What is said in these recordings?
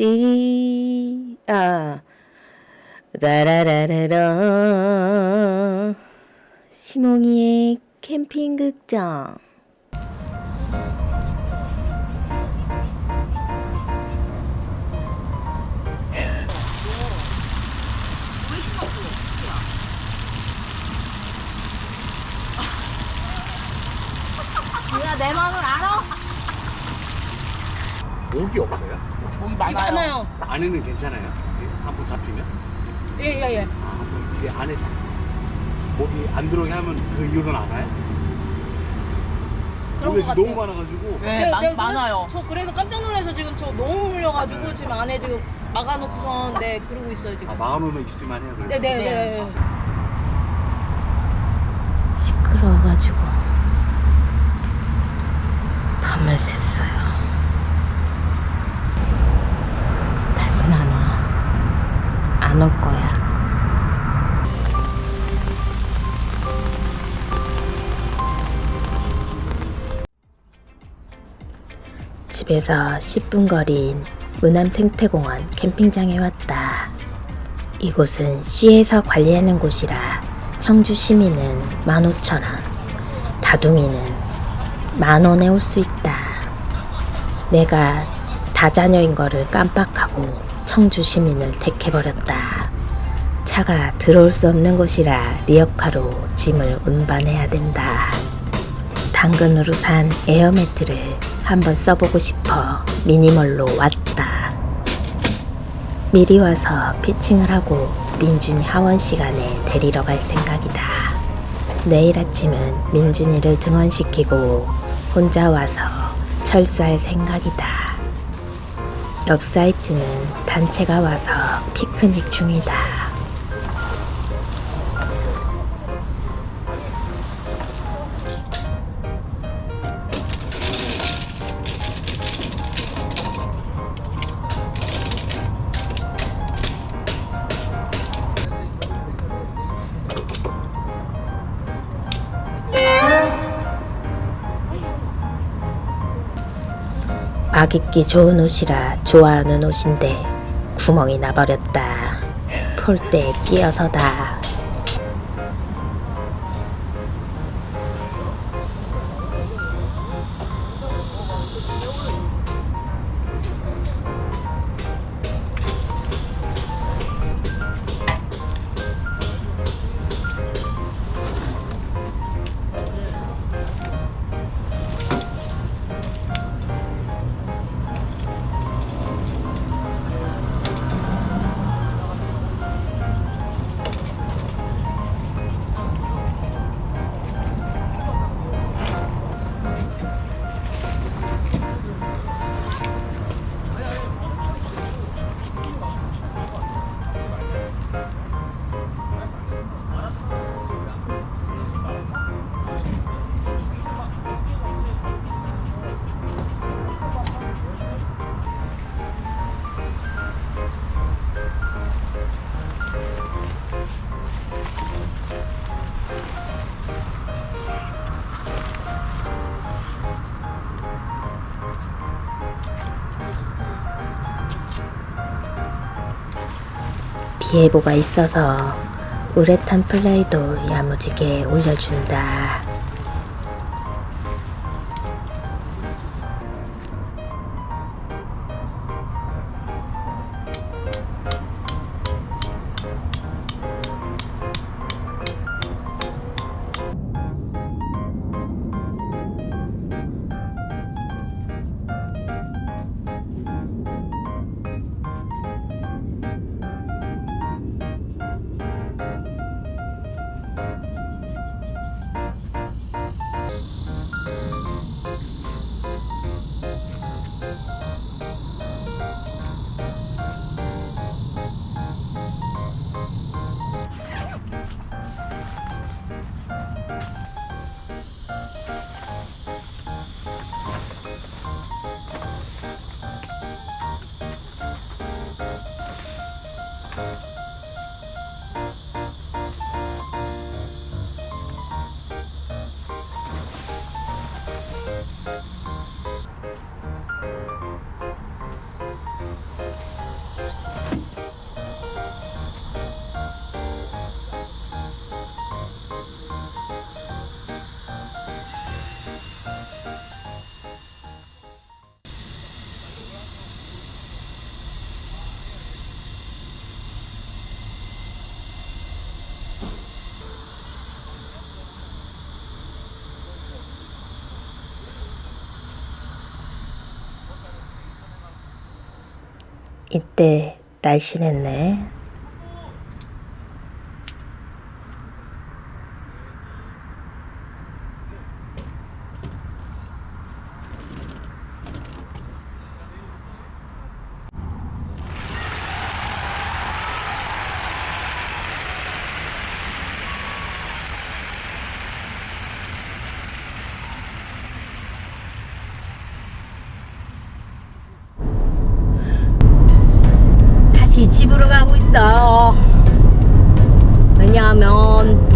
띠, 아, 따라라라라. 시몽이의 캠핑 극장. 누나 내 마음을 알아? 목이 없어요? 목이 많아요. 안에는 괜찮아요? 한번 잡히면? 예 예 예. 아, 한번 이제 안에 목이 안 들어오게 하면 그 이유는 알아요? 그런 것 너무 같아요. 많아가지고 네, 많, 많아요. 저 그래서 깜짝 놀라서 지금 저 너무 물려가지고 지금 안에 지금 막아놓고선 네 그러고 있어요 지금. 아, 마흔오면 있을만 해요 그래서 네네 네. 시끄러워가지고 밤을 샜어요. 다신 안 와. 안 올 거야. 집에서 10분 거리인 무남 생태공원 캠핑장에 왔다. 이곳은 시에서 관리하는 곳이라 청주 시민은 15,000원, 다둥이는 만원에 올 수 있다. 내가 다자녀인 거를 깜빡하고 청주 시민을 택해버렸다. 차가 들어올 수 없는 곳이라 리어카로 짐을 운반해야 된다. 당근으로 산 에어매트를 한번 써보고 싶어 미니멀로 왔다. 미리 와서 피칭을 하고 민준이 하원 시간에 데리러 갈 생각이다. 내일 아침은 민준이를 등원시키고 혼자 와서 철수할 생각이다. 옆 사이트는 단체가 와서 피크닉 중이다. 입기 좋은 옷이라 좋아하는 옷인데 구멍이 나버렸다. 폴대에 끼어서다. 예보가 있어서 우레탄 플레이도 야무지게 올려준다. 이때 날씬했네. 다시 집으로 가고 있어. 왜냐하면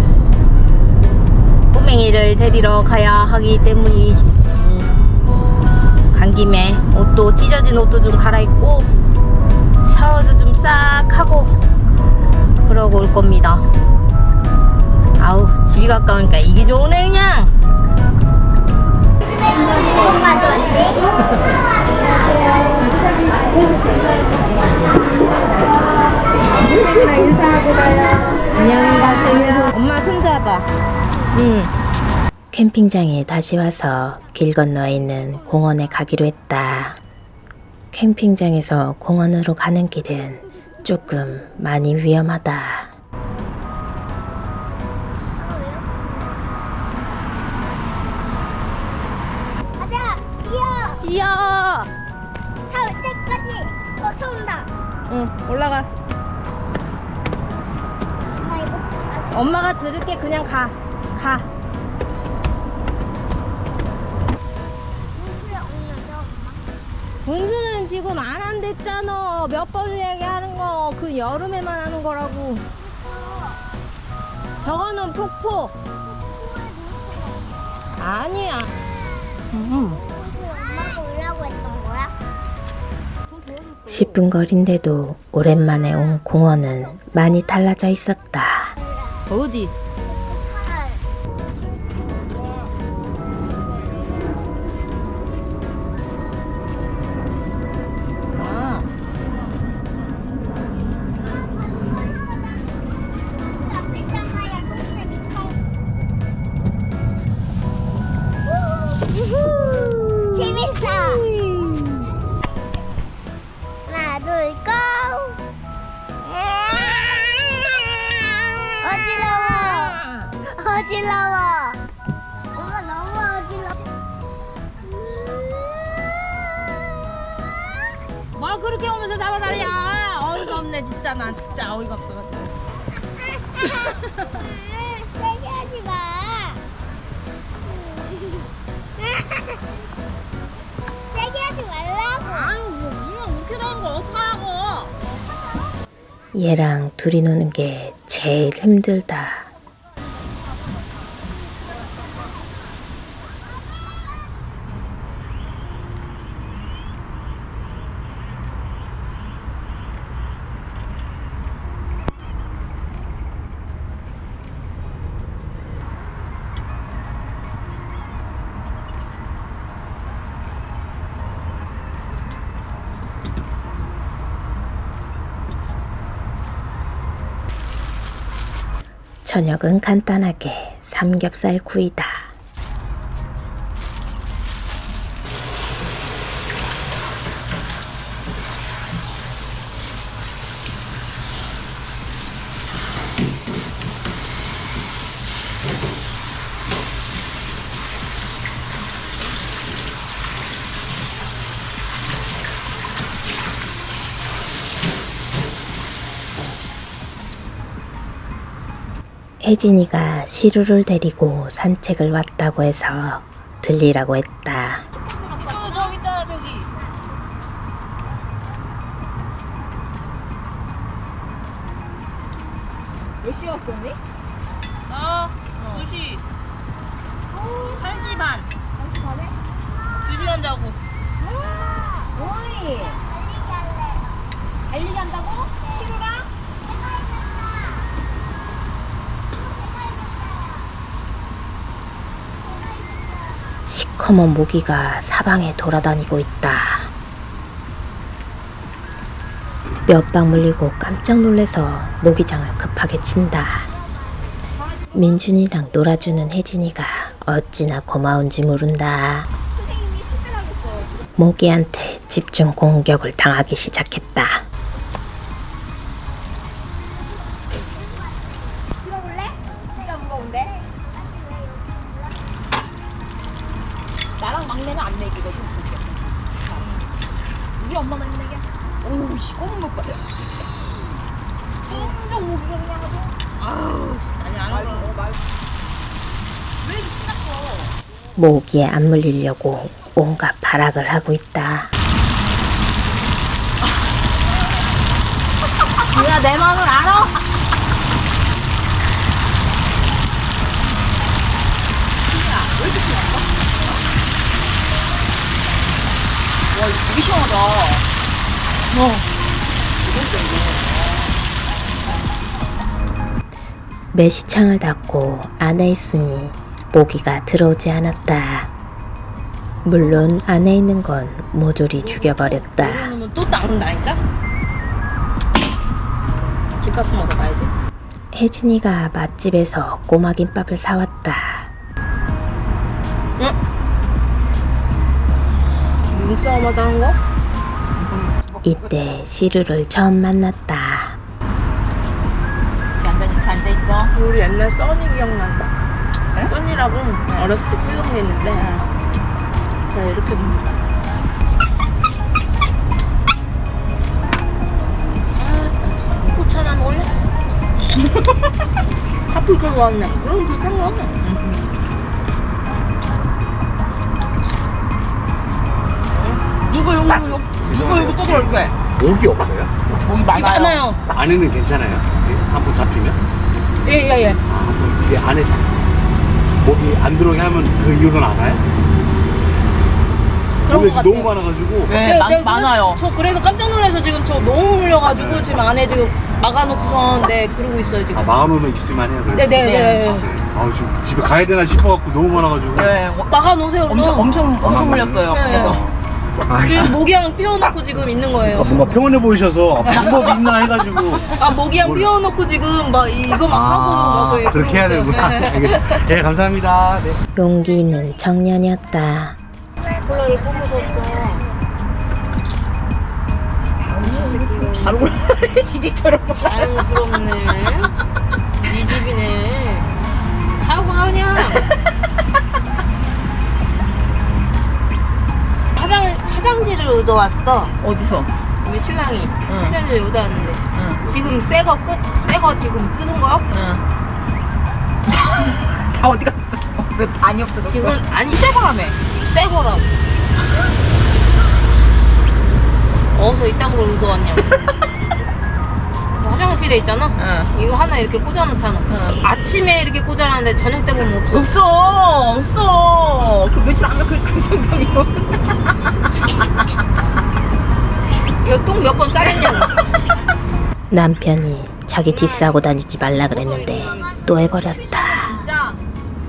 꼬맹이를 데리러 가야 하기 때문이지. 간 김에 옷도 찢어진 옷도 좀 갈아입고 샤워도 좀 싹 하고 그러고 올 겁니다. 아우 집이 가까우니까 이게 좋네 그냥. 엄마도 왔지? 엄마 손잡아. 응. 캠핑장에 다시 와서 길 건너에 있는 공원에 가기로 했다. 캠핑장에서 공원으로 가는 길은 조금 많이 위험하다. 가자! 뛰어! 뛰어! 차올 때까지! 어, 차 온다! 응, 올라가. 엄마가 들을게 그냥 가. 가. 분수는 지금 안 한댔잖아. 몇 번을 얘기하는 거. 그 여름에만 하는 거라고. 저거는 폭포. 아니야. 음. 엄마가 오려고 했던 거야? 10분 거리인데도 오랜만에 온 공원은 많이 달라져 있었다. 어디? 어지러워. 엄마 너무 어지러워. 뭘 그렇게 오면서 잡아달랴 어이가 없네 진짜. 난 진짜 어이가 없어 세게 하지 마. 세게 하지 말라고. 아유 뭐 그냥 그렇게 나온 거 어떡하라고. 얘랑 둘이 노는 게 제일 힘들다. 저녁은 간단하게 삼겹살 구이다. 혜진이가 시루를 데리고 산책을 왔다고 해서 들리라고 했다. 어 저기 있다 저기 몇 시에 왔었니? 나 2시 1시 반 1시 반에? 2시간 자고 달리기 할래 달리기 한다고? 시루랑? 시커먼 모기가 사방에 돌아다니고 있다. 몇 방 물리고 깜짝 놀래서 모기장을 급하게 친다. 민준이랑 놀아주는 혜진이가 어찌나 고마운지 모른다. 모기한테 집중 공격을 당하기 시작했다. 모기가 그냥 아주. 아우 씨, 아니 안 하고. 왜 이렇게 신났어? 모기에 안 물리려고 온갖 발악을 하고 있다. 네가 내 마음을 알아? 왜 이렇게 신났어? 와 이거 되게 시원하다. 어. 매시창을 닫고 안에 있으니 모기가 들어오지 않았다. 물론 안에 있는 건 모조리 죽여버렸다. 이러면 또 나온다니까? 김밥 먹어 가야지. 혜진이가 맛집에서 꼬마 김밥을 사왔다. 눈싸움하다 한 거? 이때 시루를 처음 만났다. 옛날 써니 기억난다. 써니라고 어렸을 때 필름이 있는데 나 이렇게 본 아, 고추 하나 먹을래? 파프리카 좋아하네. 응, 불편 거. 누가 여기 여기 누가 여기 또 들어올게 목이 없어요? 목이 이거 많아요. 안에는 괜찮아요? 한번 잡히면? 예, 예, 예. 아, 그럼 이제 안에 목이 안 들어오게 하면 그 이유는 알아요? 그런 것 거기서 같아요. 너무 많아가지고 네 네, 많, 네, 많아요 저 그래서 깜짝 놀라서 지금 저 너무 물려가지고 지금 안에 지금 막아놓고선 네 그러고 있어요 아, 지금. 막아놓으면 있을만 해요 그래서. 네네네. 네. 아? 아, 지금 집에 가야 되나 싶어갖고 너무 많아가지고 네 어, 막아놓으세요. 엄청 엄청 엄청 물렸어요 네. 그래서 아, 지금 모기향 피워놓고 지금 있는 거예요. 뭔가 평온해 보이셔서 방법이 있나 해가지고 아 모기향 뭘. 피워놓고 지금 막 이- 이거 막 하고 막 예, 그렇게 해야 있어요. 네. 알겠- 네 감사합니다 네. 용기 있는 청년이었다. 콜라를 뿜으셨어. 잘 올라 지지처럼 자연스럽네. 네 집이네. 사고하냐? 화장 화장지를 얻어왔어. 어디서 우리 신랑이 응. 화장지를 얻어왔는데 응. 지금 새거 끝, 새거 지금 뜯은 거? 응. 다 어디 갔어 왜 반이 없어졌어 지금 아니 새 거라며. 새거라고. 어디서 이딴 걸 얻어왔냐고. 화장실에 있잖아. 응. 이거 하나 이렇게 꽂아놓잖아. 아침에 이렇게 꽂아놨는데 저녁 때 보면 없어. 없어 없어 그 며칠 안가 그, 그 정도면 이거 똥 몇 번 싸겠냐고. 남편이 자기 디스하고 다니지 말라 그랬는데 또 해버렸다. 진짜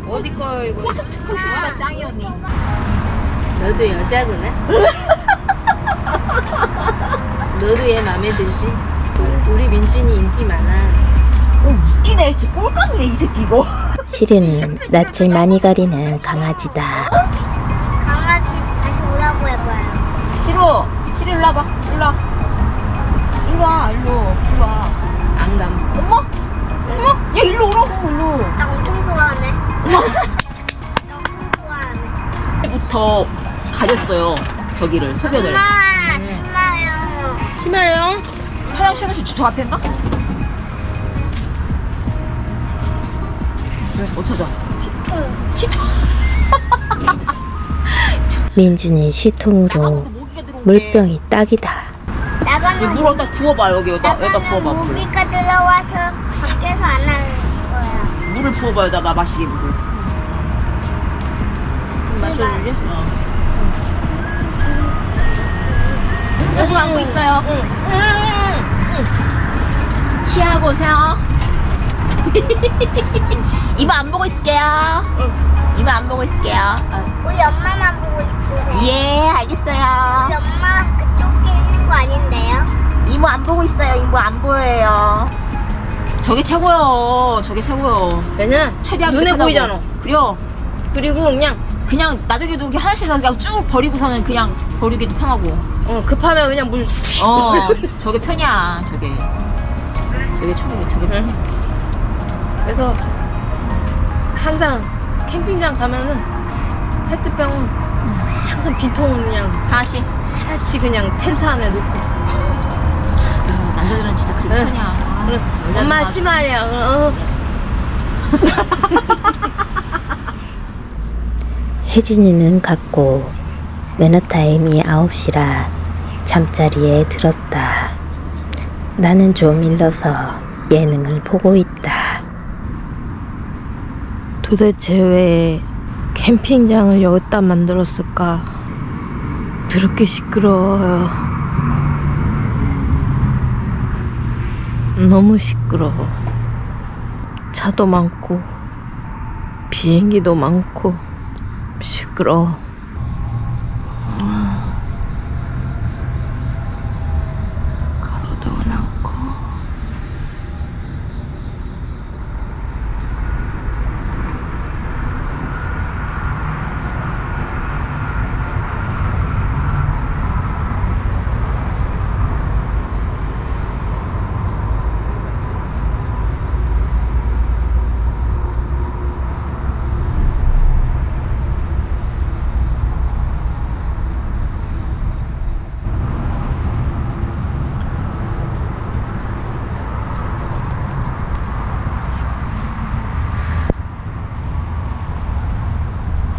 어디 거요 이거? 포스트가 짱이 언니 너도 여자구나. 너도 얘 마음에 들지? 우리 민준이 인기 많아. 웃기네 진짜 꼴깍이네 이 새끼 이거 시리는 낯을 많이 가리는 강아지다. 강아지 다시 오라고 해봐요. 싫어 싫어 일로 와봐 일로 와 일로 와 일로 일로 와 앙담. 엄마 엄마 야 일로 오라고 일로 나 엄청 좋아하네. 나 엄청 좋아하네. 부터 가렸어요 저기를 소변을 엄마, 심마요. 심해요? 화장실 화장실 저, 저 앞에인가? 왜? 못 찾아 시통 민준이 시통으로 물병이 딱이다. 나가는 물 어디다 부어봐 여기 여기다 여기다 부어봐 물. 모기가 들어와서 밖에서 안 하는 거야. 물을 부어봐 여기다가 마시게 물을 마셔줄게. 계속 안고 있어요 취하고 오세요 이모 안 보고 있을게요 이모 안 보고 있을게요 우리 엄마만 보고 있으세요. 예 알겠어요 우리 엄마 그쪽에 있는 거 아닌데요? 이모 안 보고 있어요. 이모 안 보여요. 저게 최고요. 저게 최고요. 왜냐면 최대한 눈에 깨끗하고. 보이잖아. 그래요. 그리고 그냥 그냥 나중에도 이렇게 하나씩 그냥 쭉 버리고서는 그냥 버리기도 편하고. 어, 급하면 그냥 물. 어, 저게 편이야. 저게. 저게 최고요. 저게 편. 그래서 항상 캠핑장 가면은 페트병은 항상 빈 빈통은 그냥 다시. 다시 그냥 텐트 안에 놓고. 야, 남자들은 진짜 그렇게 응. 크냐. 그래, 엄마 심하냐? 어. 혜진이는 갔고 매너타임이 9시라 잠자리에 들었다. 나는 좀 일러서 예능을 보고 있다. 도대체 왜 캠핑장을 여기다 만들었을까? 더럽게 시끄러워요. 너무 시끄러워. 차도 많고, 비행기도 많고, 시끄러워. 가로도 많고.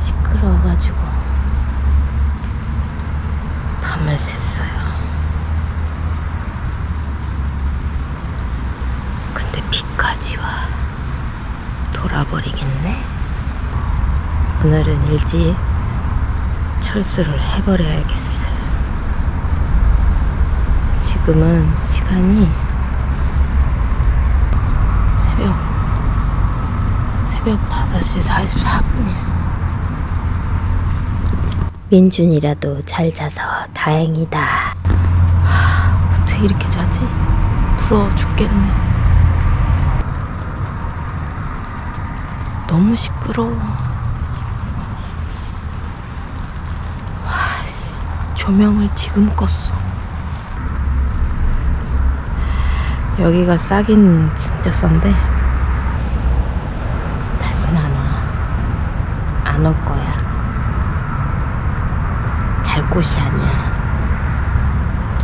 시끄러워가지고 밤을 샜어요. 근데 비까지 와 돌아버리겠네. 일찍 철수를 해버려야겠어. 지금은 시간이 새벽 새벽 5시 44분이야. 민준이라도 잘 자서 다행이다. 하, 어떻게 이렇게 자지? 부러워 죽겠네. 너무 시끄러워. 와, 씨, 조명을 지금 껐어. 여기가 싸긴 진짜 싼데 다신 안 와. 안 올 거야. 잘 곳이 아니야.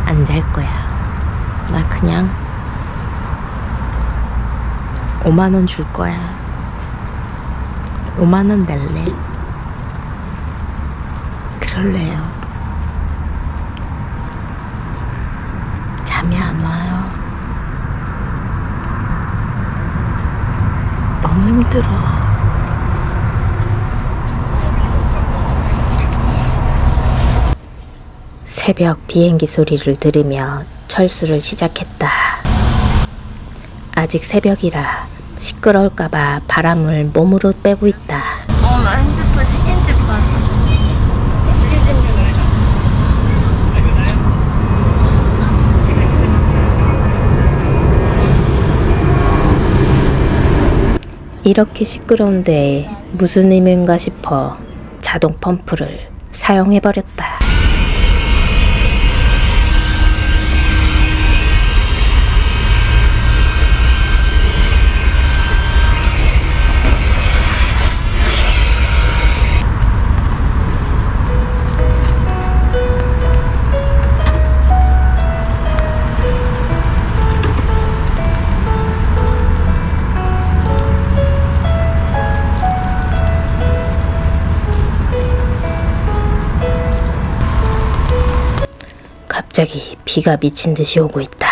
안 잘 거야. 나 그냥 5만 원 줄 거야. 5만 원 낼래? 그럴래요. 잠이 안 와요. 너무 힘들어. 새벽 비행기 소리를 들으며 철수를 시작했다. 아직 새벽이라 시끄러울까봐 바람을 몸으로 빼고 있다. 어, 나 핸드폰 식인지 봐. 식인지 이렇게 시끄러운데 무슨 의미인가 싶어 자동 펌프를 사용해버렸다. 갑자기 비가 미친 듯이 오고 있다.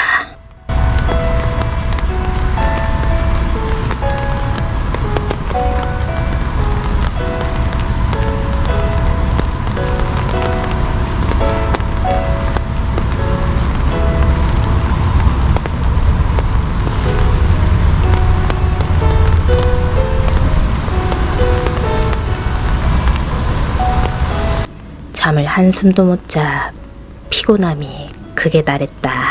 잠을 한숨도 못 자 피곤함이 극에 달했다.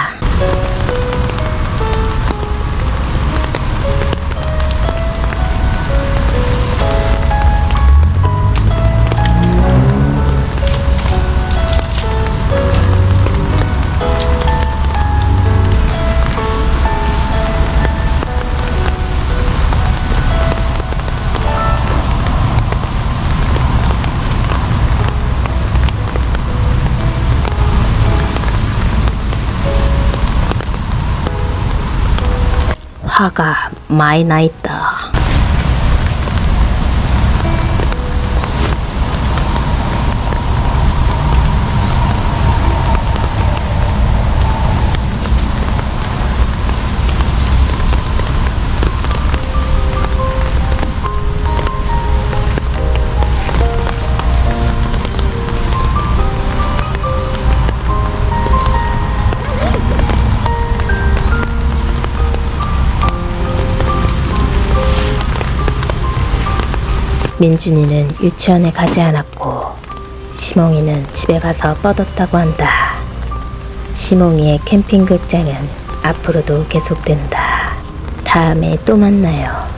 화가 많이 민준이는 유치원에 가지 않았고 시몽이는 집에 가서 뻗었다고 한다. 시몽이의 캠핑 극장은 앞으로도 계속된다. 다음에 또 만나요.